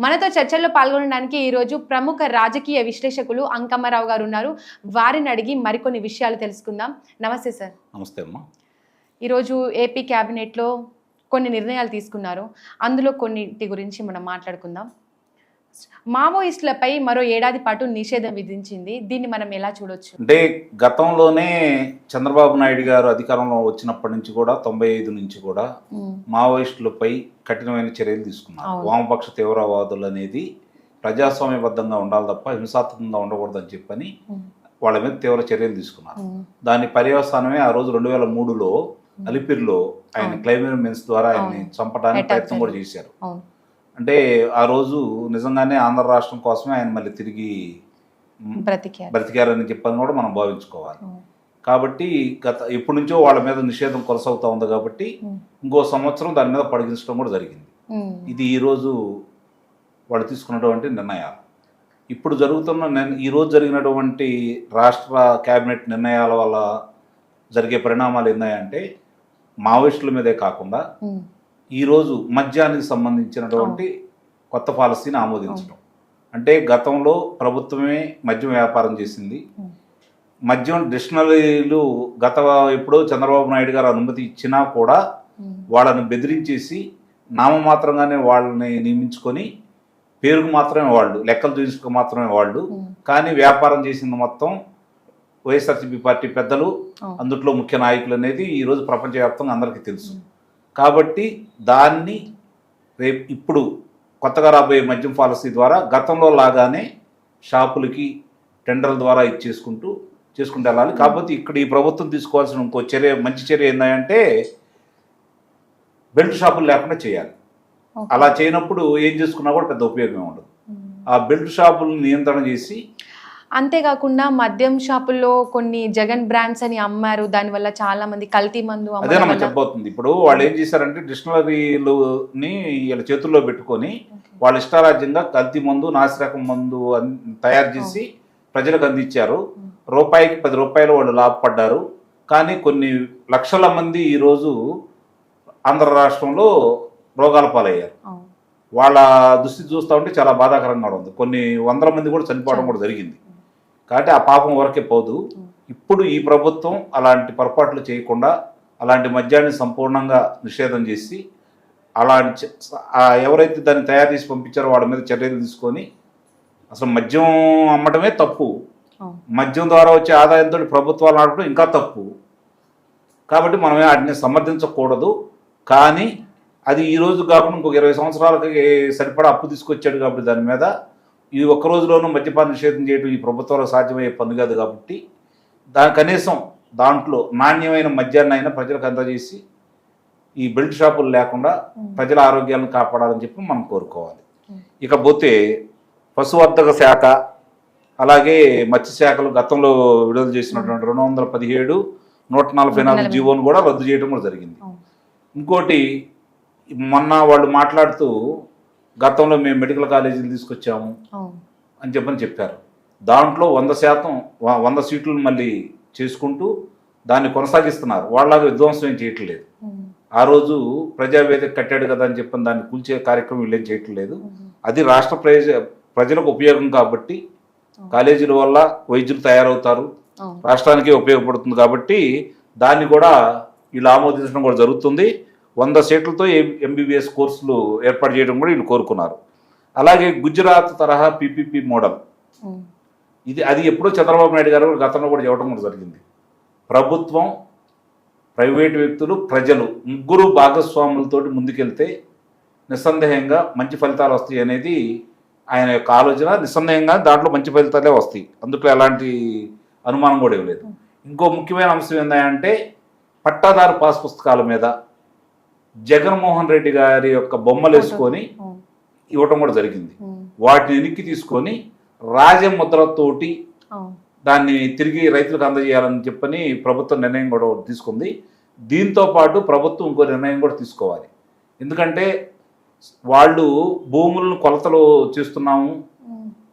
మనతో చర్చల్లో పాల్గొనడానికి ఈరోజు ప్రముఖ రాజకీయ విశ్లేషకులు అంకమ్మరావు గారు ఉన్నారు. వారిని అడిగి మరికొన్ని విషయాలు తెలుసుకుందాం. నమస్తే సార్. నమస్తే అమ్మా. ఈరోజు ఏపీ క్యాబినెట్లో కొన్ని నిర్ణయాలు తీసుకున్నారు. అందులో కొన్నిటి గురించి మనం మాట్లాడుకుందాం. మావోయిస్టులపై మరో ఏడాది పాటు నిషేధం విధించింది దీన్ని మనం ఎలా చూడొచ్చు అంటే గతంలోనే చంద్రబాబు నాయుడు గారు అధికారంలో వచ్చినప్పటి నుంచి కూడా తొంభై ఐదు నుంచి కూడా మావోయిస్టులపై కఠినమైన చర్యలు తీసుకున్నారు. వామపక్ష తీవ్రవాదులు అనేది ప్రజాస్వామ్యబద్ధంగా ఉండాలి తప్ప హింసాత్మకంగా ఉండకూడదని చెప్పని. వాళ్ళ మీద తీవ్ర చర్యలు తీసుకున్నారు. దాని పర్యవసానమే ఆ రోజు రెండు వేల మూడులో అలిపిరిలో ఆయన. క్లైమేట్ మెన్స్ ద్వారా ఆయన్ని. చంపడానికి ప్రయత్నం కూడా. చేశారు అంటే ఆ రోజు నిజంగానే ఆంధ్ర రాష్ట్రం కోసమే ఆయన మళ్ళీ తిరిగి బ్రతికారని చెప్పని కూడా మనం భావించుకోవాలి. కాబట్టి గత ఎప్పటి నుంచో వాళ్ళ మీద నిషేధం కొనసాగుతూ ఉంది కాబట్టి. ఇంకో సంవత్సరం దాని మీద పొడిగించడం కూడా జరిగింది. ఇది ఈరోజు వాళ్ళు తీసుకున్నటువంటి నిర్ణయాలు ఇప్పుడు జరుగుతున్న ఈరోజు జరిగినటువంటి రాష్ట్ర కేబినెట్ నిర్ణయాల వల్ల జరిగే పరిణామాలు ఏంటంటే మావోయిస్టుల మీదే కాకుండా. ఈరోజు మద్యానికి సంబంధించినటువంటి కొత్త పాలసీని ఆమోదించడం అంటే గతంలో ప్రభుత్వమే మద్యం వ్యాపారం చేసింది. మద్యం డిక్షనరీలు గత ఎప్పుడో చంద్రబాబు నాయుడు గారు అనుమతి ఇచ్చినా కూడా. వాళ్ళని బెదిరించేసి నామమాత్రంగానే వాళ్ళని నియమించుకొని పేరుకు మాత్రమే వాళ్ళు లెక్కలు చూసుకు మాత్రమే వాళ్ళు. కానీ వ్యాపారం చేసింది మొత్తం వైఎస్ఆర్సీపీ పార్టీ పెద్దలు. అందుట్లో ముఖ్య నాయకులు అనేది ఈరోజు ప్రపంచవ్యాప్తంగా అందరికీ తెలుసు కాబట్టి దాన్ని రేపు ఇప్పుడు కొత్తగా రాబోయే మద్యం పాలసీ ద్వారా గతంలో లాగానే షాపులకి టెండర్ల ద్వారా ఇచ్చేసుకుంటూ చేసుకుంటూ వెళ్ళాలి కాకపోతే ఇక్కడ ఈ ప్రభుత్వం తీసుకోవాల్సిన ఇంకో చర్య మంచి చర్య ఏంటంటే బెల్ట్ షాపులు లేకుండా చేయాలి. అలా చేయనప్పుడు ఏం చేసుకున్నా కూడా పెద్ద ఉపయోగం ఉండదు. ఆ బెల్ట్ షాపులను నియంత్రణ చేసి అంతేకాకుండా మద్యం షాపుల్లో కొన్ని జగన్ బ్రాండ్స్ అని అమ్మారు. దానివల్ల చాలా మంది కల్తీ మందు చెప్పబోతుంది. ఇప్పుడు వాళ్ళు ఏం చేశారంటే డిక్షనరీలని వీళ్ళ చేతుల్లో పెట్టుకొని వాళ్ళ ఇష్టారాజ్యంగా కల్తీ మందు నాసిరకం మందు తయారు చేసి ప్రజలకు అందించారు. రూపాయికి పది రూపాయలు వాళ్ళు లాభపడ్డారు. కానీ కొన్ని లక్షల మంది ఈరోజు ఆంధ్ర రాష్ట్రంలో రోగాల పాలయ్యారు. వాళ్ళ దుస్థితి చూస్తూ ఉంటే చాలా బాధాకరంగా ఉంది. కొన్ని వందల మంది కూడా చనిపోవడం కూడా జరిగింది. కాబట్టి ఆ పాపం వరకే పోదు. ఇప్పుడు ఈ ప్రభుత్వం అలాంటి పొరపాట్లు చేయకుండా అలాంటి మద్యాన్ని సంపూర్ణంగా నిషేధం చేసి అలాంటి ఎవరైతే దాన్ని తయారు చేసి పంపించారో వాళ్ళ మీద చర్యలు తీసుకొని అసలు మద్యం అమ్మడమే తప్పు. మద్యం ద్వారా వచ్చే ఆదాయంతో ప్రభుత్వాలు నడపడం ఇంకా తప్పు. కాబట్టి మనమే వాటిని సమర్థించకూడదు. కానీ అది ఈ రోజు కాకుండా ఇంకొక ఇరవై సంవత్సరాలకి సరిపడా అప్పు తీసుకొచ్చాడు కాబట్టి దాని మీద ఈ ఒక్క రోజులోనూ మద్యపాన నిషేధం చేయడం ఈ ప్రభుత్వాలకు సాధ్యమయ్యే పని కాదు కాబట్టి దా కనీసం దాంట్లో నాణ్యమైన మద్యాన్ని అయినా ప్రజలకు అందజేసి ఈ బెల్ట్ షాపులు లేకుండా. ప్రజల ఆరోగ్యాలను కాపాడాలని చెప్పి మనం కోరుకోవాలి. ఇకపోతే పశువర్ధక శాఖ అలాగే మత్స్య శాఖలు గతంలో విడుదల చేసినటువంటి రెండు వందల పదిహేడు నూట నలభై నాలుగు. జీవోను కూడా రద్దు చేయడం కూడా జరిగింది. ఇంకోటి మొన్న వాళ్ళు మాట్లాడుతూ గతంలో మేము మెడికల్ కాలేజీలు తీసుకొచ్చాము. అని చెప్పని చెప్పారు దాంట్లో వంద శాతం వంద సీట్లను మళ్ళీ చేసుకుంటూ దాన్ని కొనసాగిస్తున్నారు వాళ్ళలాగా విధ్వంసం ఏం చేయట్లేదు. ఆ రోజు ప్రజావేదిక కట్టాడు కదా అని చెప్పని దాన్ని కూల్చే కార్యక్రమం వీళ్ళేం చేయట్లేదు. అది రాష్ట్ర ప్రజ ప్రజలకు ఉపయోగం కాబట్టి కాలేజీల వల్ల వైద్యులు తయారవుతారు. రాష్ట్రానికి ఉపయోగపడుతుంది కాబట్టి దాన్ని కూడా వీళ్ళు ఆమోదించడం కూడా జరుగుతుంది వంద సీట్లతో ఎంబీబీఎస్ కోర్సులు ఏర్పాటు చేయడం కూడా వీళ్ళు కోరుకున్నారు. అలాగే గుజరాత్ తరహా పీపీపీ మోడల్. ఇది అది ఎప్పుడో చంద్రబాబు నాయుడు గారు గతంలో కూడా చెప్పడం కూడా జరిగింది. ప్రభుత్వం ప్రైవేటు వ్యక్తులు ప్రజలు ముగ్గురు భాగస్వాములతోటి ముందుకెళ్తే నిస్సందేహంగా మంచి ఫలితాలు వస్తాయి అనేది ఆయన యొక్క ఆలోచన. నిస్సందేహంగా దాంట్లో మంచి ఫలితాలే వస్తాయి. అందులో ఎలాంటి అనుమానం కూడా ఇవ్వలేదు ఇంకో ముఖ్యమైన అంశం ఏంటంటే పట్టాదారు పాస్ పుస్తకాల మీద జగన్మోహన్ రెడ్డి గారి యొక్క బొమ్మలు వేసుకొని. ఇవ్వటం కూడా జరిగింది. వాటిని వెనక్కి తీసుకొని రాజముద్రతోటి. దాన్ని తిరిగి రైతులకు అందజేయాలని చెప్పని ప్రభుత్వం నిర్ణయం కూడా తీసుకుంది దీంతో పాటు ప్రభుత్వం ఇంకో నిర్ణయం కూడా తీసుకోవాలి ఎందుకంటే వాళ్ళు భూములను కొలతలు చేస్తున్నాము.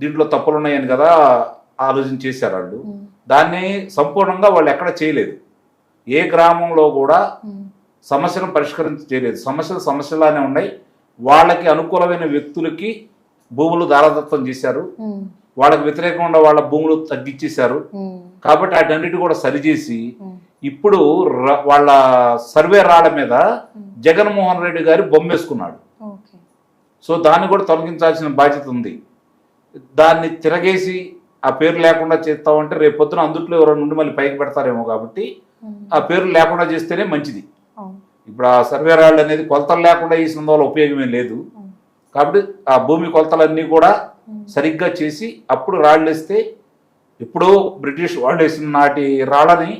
దీంట్లో తప్పులు ఉన్నాయని కదా ఆలోచన చేశారు వాళ్ళు. దాన్ని సంపూర్ణంగా వాళ్ళు ఎక్కడ చేయలేదు ఏ గ్రామంలో కూడా. సమస్యను పరిష్కరించి చేయలేదు. సమస్యలు సమస్యలానే ఉన్నాయి. వాళ్ళకి అనుకూలమైన వ్యక్తులకి భూములు దారాదత్తం చేశారు. వాళ్ళకి వ్యతిరేకంగా వాళ్ళ భూములు తగ్గించేశారు. కాబట్టి వాటన్నిటి కూడా సరిచేసి ఇప్పుడు వాళ్ళ సర్వే రాళ్ళ మీద జగన్మోహన్ రెడ్డి గారి బొమ్మ వేసుకున్నాడు ఓకే. సో దాన్ని కూడా తొలగించాల్సిన బాధ్యత ఉంది. దాన్ని తిరగేసి ఆ పేరు లేకుండా చేస్తామంటే రేపు పొద్దున అందుట్లో ఎవరైనా నుండి మళ్ళీ పైకి పెడతారేమో కాబట్టి ఆ పేరు లేకుండా చేస్తేనే మంచిది. ఇప్పుడు ఆ సర్వే రాళ్ళు అనేది కొలతలు లేకుండా వేసిన వల్ల ఉపయోగమే లేదు. కాబట్టి ఆ భూమి కొలతలన్నీ కూడా సరిగ్గా చేసి అప్పుడు రాళ్ళు వేస్తే ఎప్పుడో బ్రిటిష్ వాళ్ళు వేసిన నాటి రాళ్ళని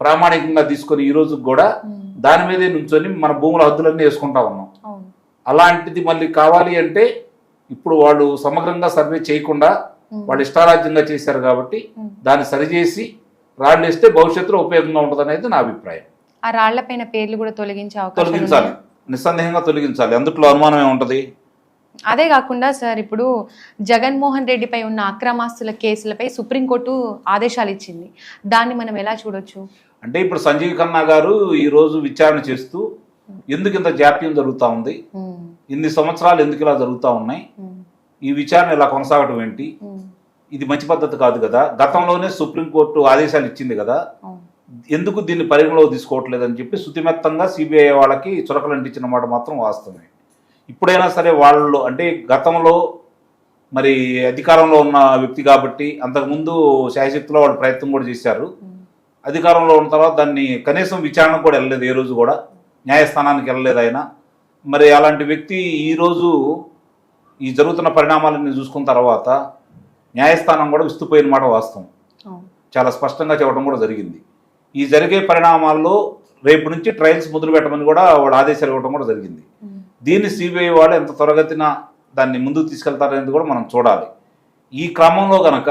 ప్రామాణికంగా తీసుకొని ఈ రోజు కూడా దాని మీదే నుంచొని మన భూముల హద్దులన్నీ వేసుకుంటా ఉన్నాం. అలాంటిది మళ్ళీ కావాలి అంటే ఇప్పుడు వాళ్ళు సమగ్రంగా సర్వే చేయకుండా వాళ్ళు ఇష్టారాజ్యంగా చేశారు కాబట్టి. దాన్ని సరిచేసి రాళ్ళు వేస్తే భవిష్యత్తులో ఉపయోగంగా ఉంటుంది అనేది నా అభిప్రాయం. ఆ రాళ్ళ పైన పేర్లు కూడా తొలగించే అవకాశం తొలగించాలి. నిస్సందేహంగా తొలగించాలి. అందుట్లో అనుమానం ఏముంటది? అదే కాకుండా సార్ ఇప్పుడు జగన్మోహన్ రెడ్డిపై ఉన్న అక్రమాస్తుల కేసులపై సుప్రీంకోర్టు ఆదేశాలు ఇచ్చింది. దాన్ని మనం ఎలా చూడొచ్చు? అంటే ఇప్పుడు సంజీవ్ ఖన్నా గారు ఈ రోజు విచారణ చేస్తూ ఎందుకు ఇంత జాప్యం జరుగుతూ ఉంది? ఇన్ని సంవత్సరాలు ఎందుకు ఇలా జరుగుతూ ఉన్నాయి? ఈ విచారణ ఇలా కొనసాగటం ఏంటి? ఇది మంచి పద్ధతి కాదు కదా. గతంలోనే సుప్రీంకోర్టు ఆదేశాలు ఇచ్చింది కదా. ఎందుకు దీన్ని పరిగణలోకి తీసుకోవట్లేదని చెప్పి శుతిమెత్తంగా సిబిఐ వాళ్ళకి చురకలు అంటించిన మాట మాత్రం వాస్తవమే. ఇప్పుడైనా సరే వాళ్ళు అంటే గతంలో మరి అధికారంలో ఉన్న వ్యక్తి కాబట్టి అంతకుముందు శాయశక్తిలో వాళ్ళు ప్రయత్నం కూడా చేశారు. అధికారంలో ఉన్న తర్వాత దాన్ని కనీసం విచారణకు కూడా వెళ్ళలేదు ఏ రోజు కూడా. న్యాయస్థానానికి వెళ్ళలేదు ఆయన. మరి అలాంటి వ్యక్తి ఈరోజు ఈ జరుగుతున్న పరిణామాలన్నీ చూసుకున్న తర్వాత న్యాయస్థానం కూడా విస్తుపోయిన మాట వాస్తవం. చాలా స్పష్టంగా చెప్పడం కూడా జరిగింది. ఈ జరిగే పరిణామాల్లో రేపు నుంచి ట్రయల్స్ మొదలు పెట్టమని కూడా వాళ్ళు ఆదేశాలు ఇవ్వడం కూడా జరిగింది. దీన్ని సిబిఐ వాళ్ళు ఎంత త్వరగతిన దాన్ని ముందుకు తీసుకెళ్తారనేది కూడా మనం చూడాలి. ఈ క్రమంలో గనక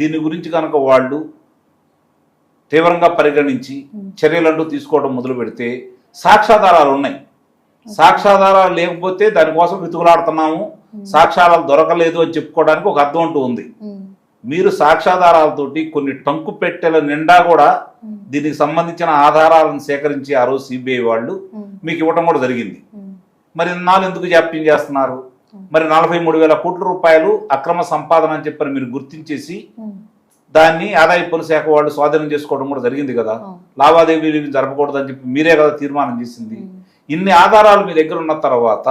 దీని గురించి కనుక వాళ్ళు తీవ్రంగా పరిగణించి చర్యలంటూ తీసుకోవడం మొదలు పెడితే సాక్ష్యాధారాలు ఉన్నాయి. సాక్ష్యాధారాలు లేకపోతే దానికోసం వెతుకులాడుతున్నాము. సాక్ష్యాలు దొరకలేదు అని చెప్పుకోవడానికి ఒక అర్థం అంటూ ఉంది. మీరు సాక్ష్యాధారాలతోటి కొన్ని టంకు పెట్టెల నిండా కూడా దీనికి సంబంధించిన ఆధారాలను సేకరించి ఆ రోజు సిబిఐ వాళ్ళు మీకు ఇవ్వడం కూడా జరిగింది. మరి ఇన్నాళ్ళు ఎందుకు జాప్యం చేస్తున్నారు? మరి నలభై మూడు వేల కోట్ల రూపాయలు అక్రమ సంపాదన అని చెప్పని మీరు గుర్తించేసి దాన్ని ఆదాయ పన్ను శాఖ వాళ్ళు స్వాధీనం చేసుకోవడం కూడా జరిగింది కదా. లావాదేవీలు జరపకూడదని చెప్పి మీరే కదా తీర్మానం చేసింది. ఇన్ని ఆధారాలు మీ దగ్గర ఉన్న తర్వాత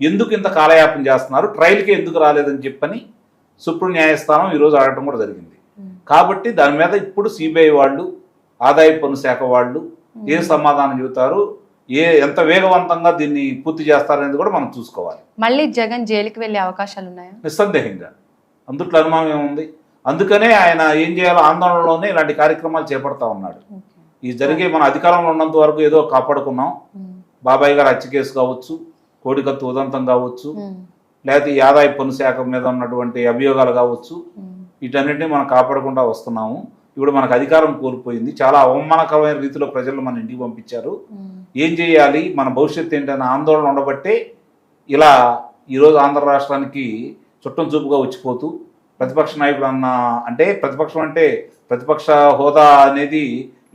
ఎందుకు ఇంత కాలయాపన చేస్తున్నారు? ట్రయల్కి ఎందుకు రాలేదని చెప్పని సుప్రీం న్యాయస్థానం ఈరోజు అడగడం కూడా జరిగింది. కాబట్టి దాని మీద ఇప్పుడు సిబిఐ వాళ్ళు ఆదాయ పన్ను శాఖ వాళ్ళు ఏ సమాధానం చెబుతారు ఏ ఎంత వేగవంతంగా దీన్ని పూర్తి చేస్తారనేది కూడా మనం చూసుకోవాలి. మళ్ళీ జగన్ జైలుకి వెళ్ళే అవకాశాలు ఉన్నాయా? నిస్సందేహంగా. అందుట్లో అనుమానం ఏముంది? అందుకనే ఆయన ఏం చేయాలో ఆందోళనలోనే ఇలాంటి కార్యక్రమాలు చేపడతా ఉన్నాడు. ఈ జరిగే మన అధికారంలో ఉన్నంత వరకు ఏదో కాపాడుకున్నాం. బాబాయ్ గారు హత్య కేసు కావచ్చు కోడికత్తు ఉదంతం కావచ్చు. లేకపోతే ఈ ఆదాయ పన్ను శాఖ మీద ఉన్నటువంటి అభియోగాలు కావచ్చు వీటన్నిటిని మనం కాపాడకుండా వస్తున్నాము. ఇప్పుడు మనకు అధికారం కోల్పోయింది. చాలా అవమానకరమైన రీతిలో ప్రజలు మన ఇంటికి పంపించారు. ఏం చేయాలి? మన భవిష్యత్తు ఏంటనే ఆందోళన ఉండబట్టే ఇలా ఈరోజు ఆంధ్ర రాష్ట్రానికి చుట్టం చూపుగా వచ్చిపోతూ ప్రతిపక్ష నాయకుడు అన్న అంటే ప్రతిపక్షం అంటే ప్రతిపక్ష హోదా అనేది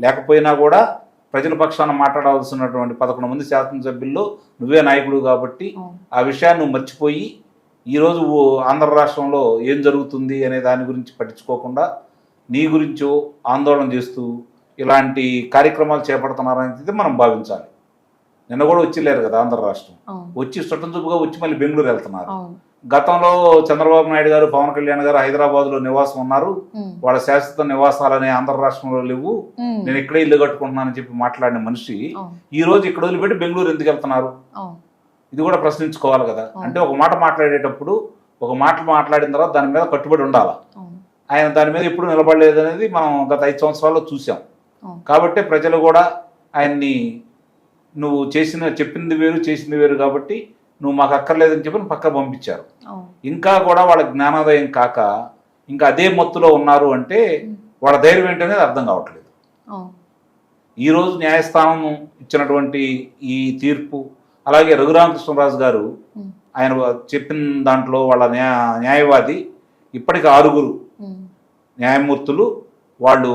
లేకపోయినా కూడా ప్రజల పక్షాన మాట్లాడవలసినటువంటి పదకొండు మంది శాసనసభ్యుల్లో నువ్వే నాయకుడు కాబట్టి. ఆ విషయాన్ని నువ్వు మర్చిపోయి ఈరోజు ఆంధ్ర రాష్ట్రంలో ఏం జరుగుతుంది అనే దాని గురించి పట్టించుకోకుండా నీ గురించో ఆందోళన చేస్తూ ఇలాంటి కార్యక్రమాలు చేపడుతున్నారనేది మనం భావించాలి. నిన్న కూడా వచ్చిలేరు కదా ఆంధ్ర రాష్ట్రం. వచ్చి చుట్టం చూపుగా వచ్చి మళ్ళీ బెంగళూరు వెళ్తున్నారు. గతంలో చంద్రబాబు నాయుడు గారు పవన్ కళ్యాణ్ గారు హైదరాబాద్లో నివాసం ఉన్నారు. వాళ్ళ శాశ్వత నివాసాలనే ఆంధ్ర రాష్ట్రంలో లేవు. నేను ఇక్కడే ఇల్లు కట్టుకుంటున్నానని చెప్పి మాట్లాడిన మనిషి ఈ రోజు ఇక్కడ వదిలిపెట్టి బెంగళూరు ఎందుకు వెళ్తున్నారు? ఇది కూడా ప్రశ్నించుకోవాలి కదా. అంటే ఒక మాట మాట్లాడేటప్పుడు ఒక మాట మాట్లాడిన తర్వాత దాని మీద కట్టుబడి ఉండాలి? ఆయన దాని మీద ఎప్పుడు నిలబడలేదు అనేది మనం గత ఐదు సంవత్సరాల్లో చూసాం కాబట్టి ప్రజలు కూడా ఆయన్ని నువ్వు చేసిన చెప్పింది వేరు చేసింది వేరు కాబట్టి నువ్వు మాకు అక్కర్లేదని చెప్పి పక్క పంపించారు. ఇంకా కూడా వాళ్ళ జ్ఞానోదయం కాక ఇంకా అదే మత్తులో ఉన్నారు అంటే వాళ్ళ ధైర్యం ఏంటనేది అర్థం కావట్లేదు. ఈరోజు న్యాయస్థానం ఇచ్చినటువంటి ఈ తీర్పు అలాగే రఘురామకృష్ణరాజు గారు ఆయన చెప్పిన దాంట్లో వాళ్ళ న్యాయ న్యాయవాది ఇప్పటికి ఆరుగురు న్యాయమూర్తులు వాళ్ళు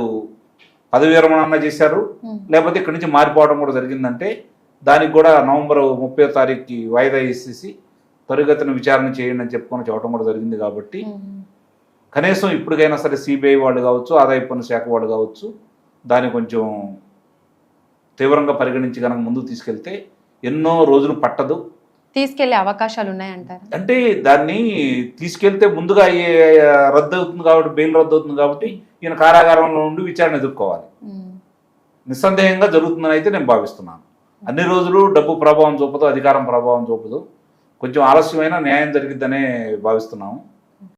పదవి విరమణ చేశారు. లేకపోతే ఇక్కడి నుంచి మారిపోవడం కూడా జరిగిందంటే దానికి కూడా నవంబర్ ముప్పై తారీఖుకి వాయిదా వేసేసి త్వరిగతిన విచారణ చేయండి అని చెప్పుకొని చెప్పడం కూడా జరిగింది కాబట్టి. కనీసం ఇప్పటికైనా సరే సిబిఐ వాళ్ళు కావచ్చు ఆదాయ పన్ను శాఖ వాళ్ళు కావచ్చు దాన్ని కొంచెం తీవ్రంగా పరిగణించి కనుక ముందుకు తీసుకెళ్తే ఎన్నో రోజులు పట్టదు తీసుకెళ్ళే అవకాశాలు ఉన్నాయంటారా అంటే దాన్ని తీసుకెళ్తే ముందుగా అయ్యే రద్దు అవుతుంది కాబట్టి బెయిల్ రద్దు అవుతుంది కాబట్టి ఈయన కారాగారంలో ఉండి విచారణ ఎదుర్కోవాలి. నిస్సందేహంగా జరుగుతుందని అయితే నేను భావిస్తున్నాను అన్ని రోజులు డబ్బు ప్రభావం చూపదు అధికారం ప్రభావం చూపదు. కొంచెం ఆలస్యమైన న్యాయం జరిగిద్దనే భావిస్తున్నాము.